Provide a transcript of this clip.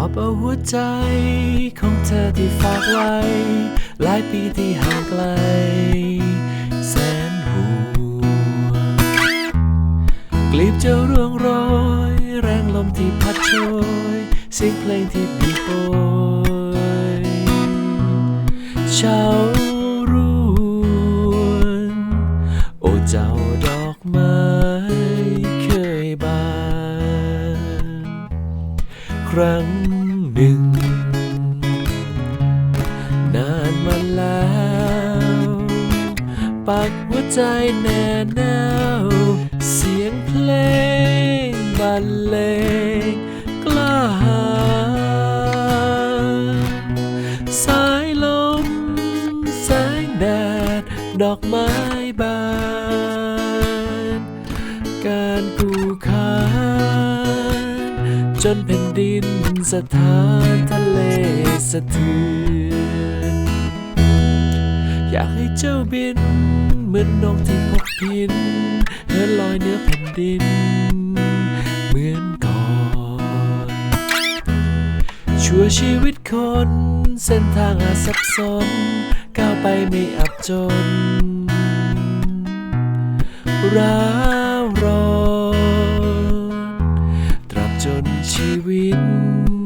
อบเอาหัวใจ ของเธอที่ฝากไว้ หลายปีที่ห่างไกลแสนห่วงกลีบจะร่วงโรย แรงลมที่พัดโชยเสียงเพลงที่บีบโอยเช้ารวนโอ้เจ้าดอก ครั้งหนึ่ง นานมาแล้ว ปักหัวใจแน่แนวเสียงเพลงบรรเลงกล้าหาญสายลม แสงแดด ดอกไม้บาน การผูกขา จนแผ่นดินสถานทะเลสะเทือนอยากให้เจ้าบิน เหมือนนกที่พกพินเหินลอยเหนือแผ่นดิน เหมือนก่อนชั่วชีวิตคน เส้นทางอาจสับสนก้าวไปไม่อับจนร้า ชีวิต